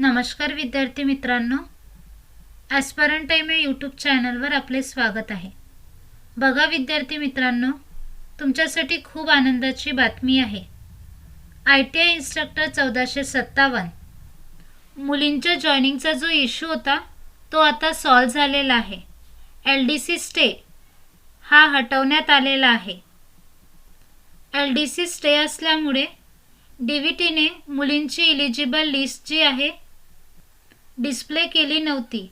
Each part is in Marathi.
नमस्कार विद्यार्थी मित्रांनो ॲस्परन टाईम या यूट्यूब चॅनलवर आपले स्वागत आहे. बघा विद्यार्थी मित्रांनो तुमच्यासाठी खूप आनंदाची बातमी आहे. आय टी आय इन्स्ट्रक्टर चौदाशे सत्तावन्न. मुलींच्या जॉईनिंगचा जो इश्यू होता तो आता सॉल्व झालेला आहे. एल डी सी स्टे हा हटवण्यात आलेला आहे. एल डी सी स्टे असल्यामुळे डी व्ही टीने मुलींची इलिजिबल लिस्ट जी आहे डिस्प्ले केली नव्हती.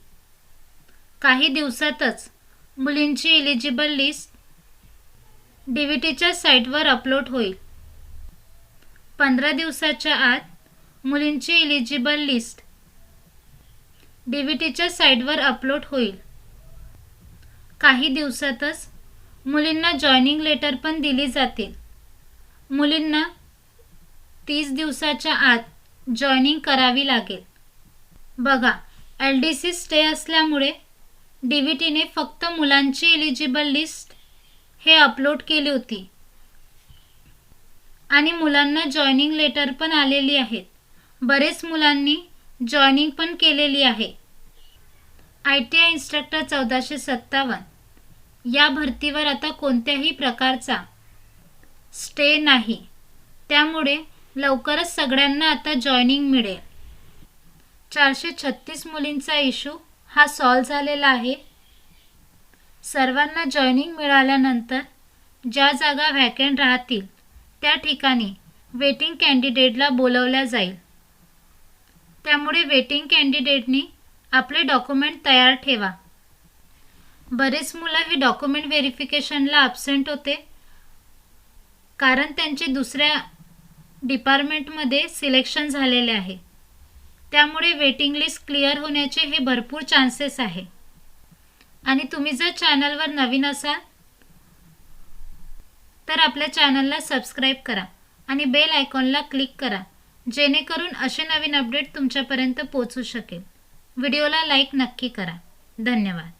काही दिवसातच मुलींची इलिजिबल लिस्ट डी व्ही टीच्या साईटवर अपलोड होईल. पंधरा दिवसाच्या आत मुलींची इलिजिबल लिस्ट डी व्ही टीच्या साईटवर अपलोड होईल. काही दिवसातच मुलींना जॉईनिंग लेटर पण दिली जातील. मुलींना तीस दिवसाच्या आत जॉईनिंग करावी लागेल. बघा एल डी सी स्टे असल्यामुळे डी व्ही टीने फक्त मुलांची एलिजिबल लिस्ट हे अपलोड केली होती. आणि मुलांना जॉईनिंग लेटर पण आलेली आहेत. बरेच मुलांनी जॉईनिंग पण केलेली आहे. आय टी आय इन्स्ट्रक्टर चौदाशे सत्तावन्न. या भरतीवर आता कोणत्याही प्रकारचा स्टे नाही. त्यामुळे लवकरच सगळ्यांना आता जॉईनिंग मिळेल. चारशे छत्तीस मुलींचा इशू हा सॉल्व झालेला आहे. सर्वांना जॉईनिंग मिळाल्यानंतर ज्या जागा व्हॅकंट राहतील त्या ठिकाणी वेटिंग कॅन्डिडेटला बोलवल्या जाईल. त्यामुळे वेटिंग कॅन्डिडेटनी आपले डॉक्युमेंट तयार ठेवा. बरेच मुलं हे डॉक्युमेंट व्हेरिफिकेशनला ॲबसेंट होते. कारण त्यांचे दुसऱ्या डिपार्टमेंटमध्ये सिलेक्शन झालेले आहे. त्यामुळे वेटिंग लिस्ट क्लिअर होण्याचे हे भरपूर चान्सेस आहे. आणि तुम्ही जर चॅनलवर नवीन असाल तर आपल्या चॅनलला सबस्क्राईब करा आणि बेल आयकॉनला क्लिक करा जेणेकरून असे नवीन अपडेट तुमच्यापर्यंत पोचू शकेल. व्हिडिओला लाईक नक्की करा. धन्यवाद.